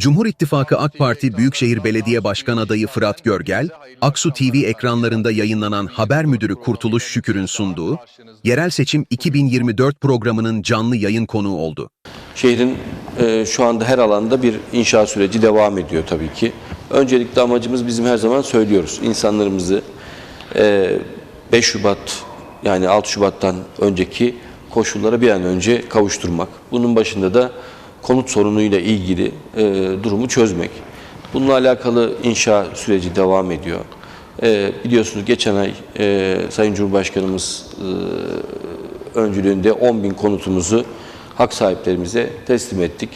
Cumhur İttifakı AK Parti Büyükşehir Belediye Başkan adayı Fırat Görgel, Aksu TV ekranlarında yayınlanan haber müdürü Kurtuluş Şükür'ün sunduğu Yerel Seçim 2024 programının canlı yayın konuğu oldu. Şehrin e, şu anda her alanda bir inşaat süreci devam ediyor tabii ki. Öncelikle amacımız bizim her zaman söylüyoruz. İnsanlarımızı e, 5 Şubat yani 6 Şubat'tan önceki koşullara bir an önce kavuşturmak. Bunun başında da konut sorunuyla ilgili e, durumu çözmek. Bununla alakalı inşa süreci devam ediyor. E, biliyorsunuz geçen ay e, Sayın Cumhurbaşkanımız e, öncülüğünde 10 bin konutumuzu hak sahiplerimize teslim ettik.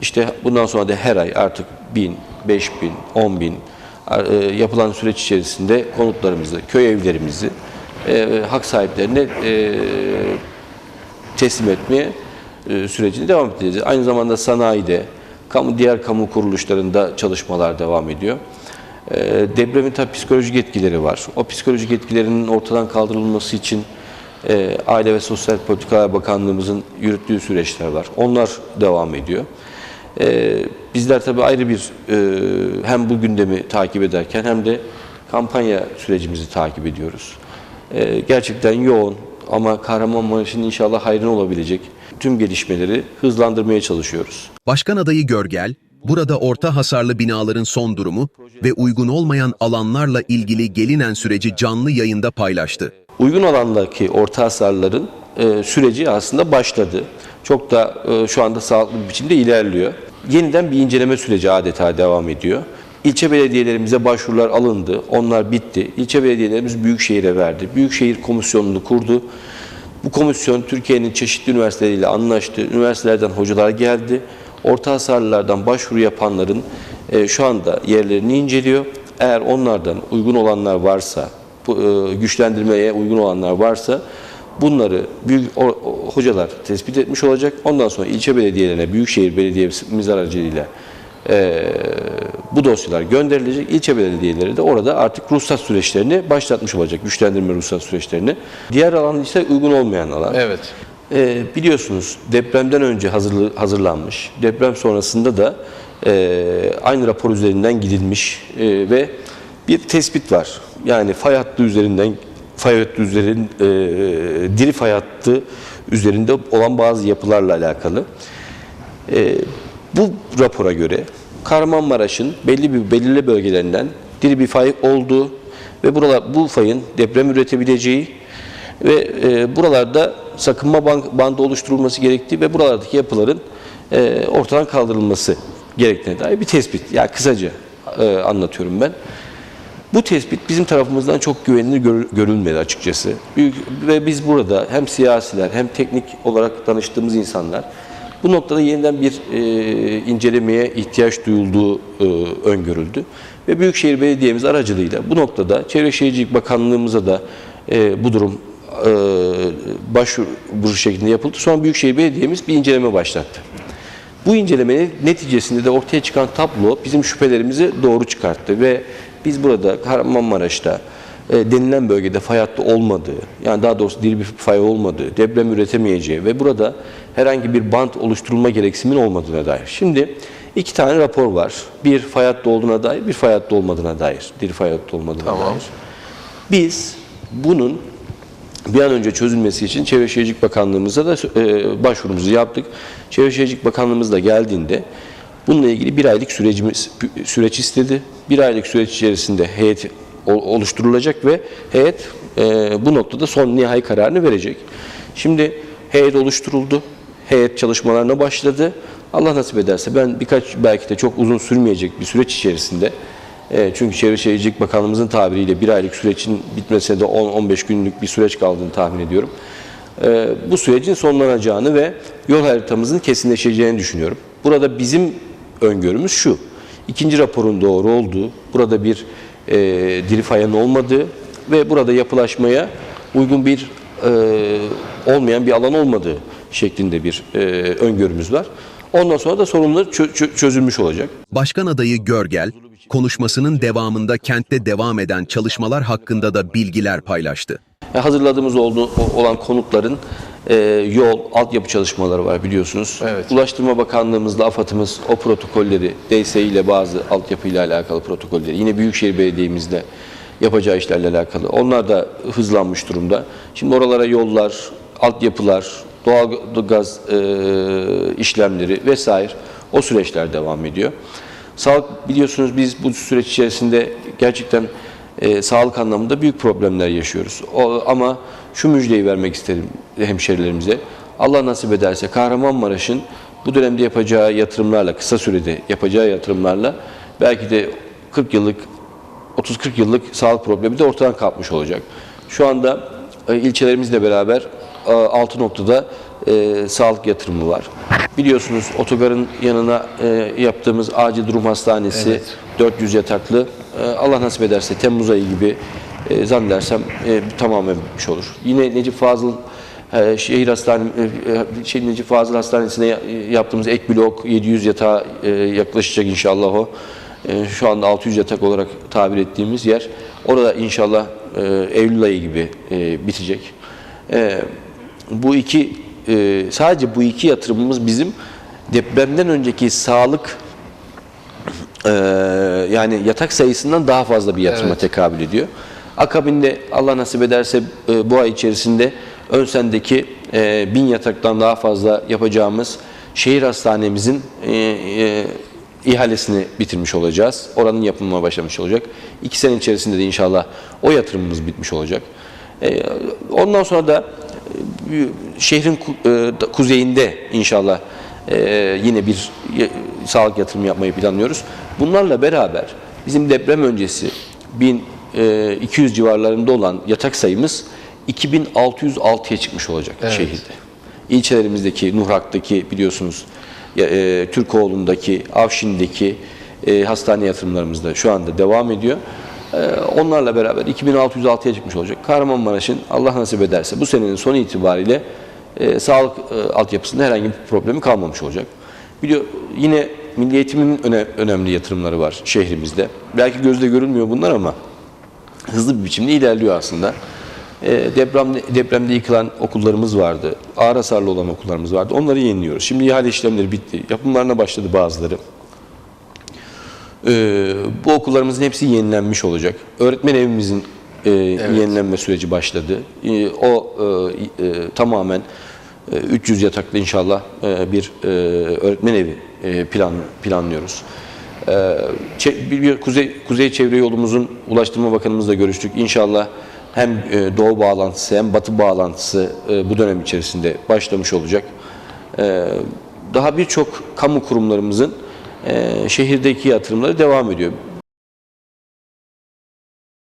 İşte bundan sonra da her ay artık 1000, 5000, 10 bin e, yapılan süreç içerisinde konutlarımızı, köy evlerimizi e, hak sahiplerine e, teslim etmeye e, sürecini devam edeceğiz. Aynı zamanda sanayide, kamu diğer kamu kuruluşlarında çalışmalar devam ediyor. E, depremin tabii psikolojik etkileri var. O psikolojik etkilerinin ortadan kaldırılması için e, Aile ve Sosyal Politikalar Bakanlığımızın yürüttüğü süreçler var. Onlar devam ediyor. Bizler tabii ayrı bir hem bu gündemi takip ederken hem de kampanya sürecimizi takip ediyoruz. Gerçekten yoğun ama Kahramanmaraş'ın inşallah hayrına olabilecek tüm gelişmeleri hızlandırmaya çalışıyoruz. Başkan adayı Görgel, burada orta hasarlı binaların son durumu ve uygun olmayan alanlarla ilgili gelinen süreci canlı yayında paylaştı. Uygun alandaki orta hasarların e, süreci aslında başladı. Çok da e, şu anda sağlıklı bir biçimde ilerliyor. Yeniden bir inceleme süreci adeta devam ediyor. İlçe belediyelerimize başvurular alındı. Onlar bitti. İlçe belediyelerimiz Büyükşehir'e verdi. Büyükşehir komisyonunu kurdu. Bu komisyon Türkiye'nin çeşitli üniversiteleriyle anlaştı. Üniversitelerden hocalar geldi. Orta hasarlılardan başvuru yapanların e, şu anda yerlerini inceliyor. Eğer onlardan uygun olanlar varsa, bu, e, güçlendirmeye uygun olanlar varsa bunları büyük o- o- hocalar tespit etmiş olacak. Ondan sonra ilçe belediyelerine, büyükşehir belediyemiz aracılığıyla e, bu dosyalar gönderilecek. İlçe belediyeleri de orada artık ruhsat süreçlerini başlatmış olacak. Güçlendirme ruhsat süreçlerini. Diğer alan ise uygun olmayan alan. Evet. Ee, biliyorsunuz depremden önce hazırlı, hazırlanmış, deprem sonrasında da e, aynı rapor üzerinden gidilmiş e, ve bir tespit var. Yani fay hattı üzerinden, fay hattı üzerin, e, diri fay hattı üzerinde olan bazı yapılarla alakalı. E, bu rapora göre Kahramanmaraş'ın belli bir belirli bölgelerinden diri bir fay olduğu ve buralar bu fayın deprem üretebileceği ve e, buralarda sakınma bank- bandı oluşturulması gerektiği ve buralardaki yapıların e, ortadan kaldırılması gerektiğine dair bir tespit. Yani kısaca e, anlatıyorum ben. Bu tespit bizim tarafımızdan çok güvenilir gör- görülmedi açıkçası. Büyük, ve biz burada hem siyasiler hem teknik olarak danıştığımız insanlar bu noktada yeniden bir e, incelemeye ihtiyaç duyulduğu e, öngörüldü. Ve Büyükşehir Belediye'miz aracılığıyla bu noktada Çevre Şehircilik Bakanlığımıza da e, bu durum e, başvuru şeklinde yapıldı. Sonra Büyükşehir Belediye'miz bir inceleme başlattı. Bu incelemenin neticesinde de ortaya çıkan tablo bizim şüphelerimizi doğru çıkarttı ve biz burada Kahramanmaraş'ta e, denilen bölgede fay hattı olmadığı, yani daha doğrusu diri bir fay olmadığı, deprem üretemeyeceği ve burada herhangi bir bant oluşturulma gereksiniminin olmadığına dair. Şimdi iki tane rapor var. Bir fay hattı olduğuna dair, bir fay hattı olmadığına dair. Diri fay hattı olmadığına Tamam. dair. Biz bunun bir an önce çözülmesi için Çevre Şehircilik Bakanlığımıza da e, başvurumuzu yaptık. Çevre Şehircilik Bakanlığımız da geldiğinde bununla ilgili bir aylık sürecimiz süreç istedi. Bir aylık süreç içerisinde heyet oluşturulacak ve heyet e, bu noktada son nihai kararını verecek. Şimdi heyet oluşturuldu. Heyet çalışmalarına başladı. Allah nasip ederse ben birkaç belki de çok uzun sürmeyecek bir süreç içerisinde e, çünkü Çevre Şehircilik Bakanlığımızın tabiriyle bir aylık sürecin bitmesine de 10-15 günlük bir süreç kaldığını tahmin ediyorum. E, bu sürecin sonlanacağını ve yol haritamızın kesinleşeceğini düşünüyorum. Burada bizim öngörümüz şu. İkinci raporun doğru olduğu, burada bir e, diri fayanın olmadığı ve burada yapılaşmaya uygun bir e, olmayan bir alan olmadığı şeklinde bir e, öngörümüz var. Ondan sonra da sorunlar çö- çö- çözülmüş olacak. Başkan adayı Görgel, konuşmasının devamında kentte devam eden çalışmalar hakkında da bilgiler paylaştı. E, hazırladığımız olduğu, o- olan konutların e, yol, altyapı çalışmaları var biliyorsunuz. Evet. Ulaştırma Bakanlığımızla AFAD'ımız o protokolleri, DS ile bazı altyapıyla alakalı protokolleri, yine Büyükşehir Belediye'mizle yapacağı işlerle alakalı. Onlar da hızlanmış durumda. Şimdi oralara yollar, altyapılar, doğal gaz e, işlemleri vesaire o süreçler devam ediyor. Sağlık biliyorsunuz biz bu süreç içerisinde gerçekten e, sağlık anlamında büyük problemler yaşıyoruz. O, ama şu müjdeyi vermek isterim hemşerilerimize. Allah nasip ederse Kahramanmaraş'ın bu dönemde yapacağı yatırımlarla, kısa sürede yapacağı yatırımlarla belki de 40 yıllık 30-40 yıllık sağlık problemi de ortadan kalkmış olacak. Şu anda e, ilçelerimizle beraber 6 noktada e, sağlık yatırımı var. Biliyorsunuz otogarın yanına e, yaptığımız acil durum hastanesi Evet. 400 yataklı. E, Allah nasip ederse Temmuz ayı gibi e, zannedersem e, tamamen bitmiş olur. Yine Necip Fazıl e, şehir hastane e, şey Necip Fazıl Hastanesi'ne ya- yaptığımız ek blok 700 yatağa e, yaklaşacak inşallah o. E, şu anda 600 yatak olarak tabir ettiğimiz yer. Orada inşallah e, Eylül ayı gibi e, bitecek. E, bu iki e, sadece bu iki yatırımımız bizim depremden önceki sağlık e, yani yatak sayısından daha fazla bir yatırıma Evet. tekabül ediyor. Akabinde Allah nasip ederse e, bu ay içerisinde Önsen'deki e, bin yataktan daha fazla yapacağımız şehir hastanemizin e, e, ihalesini bitirmiş olacağız. Oranın yapımına başlamış olacak. İki sene içerisinde de inşallah o yatırımımız bitmiş olacak. E, ondan sonra da şehrin ku- e, kuzeyinde inşallah e, yine bir sağlık yatırımı yapmayı planlıyoruz. Bunlarla beraber bizim deprem öncesi 1200 civarlarında olan yatak sayımız 2606'ya çıkmış olacak Evet. şehirde. İlçelerimizdeki, Nuhrak'taki biliyorsunuz, e, Türkoğlu'ndaki, Avşin'deki e, hastane yatırımlarımız da şu anda devam ediyor. E, onlarla beraber 2606'ya çıkmış olacak. Kahramanmaraş'ın Allah nasip ederse bu senenin sonu itibariyle e, sağlık e, altyapısında herhangi bir problemi kalmamış olacak. Biliyor, yine milli eğitimin öne- önemli yatırımları var şehrimizde. Belki gözle görülmüyor bunlar ama hızlı bir biçimde ilerliyor aslında. E, depremde, depremde yıkılan okullarımız vardı. Ağır hasarlı olan okullarımız vardı. Onları yeniliyoruz. Şimdi ihale işlemleri bitti. Yapımlarına başladı bazıları. E, bu okullarımızın hepsi yenilenmiş olacak. Öğretmen evimizin e, yenilenme süreci başladı. E, o e, e, tamamen e, 300 yataklı inşallah e, bir e, öğretmen evi e, plan planlıyoruz. E, bir, bir kuzey kuzey çevre yolumuzun Ulaştırma Bakanımızla görüştük. İnşallah hem e, doğu bağlantısı hem batı bağlantısı e, bu dönem içerisinde başlamış olacak. E, daha birçok kamu kurumlarımızın şehirdeki yatırımları devam ediyor.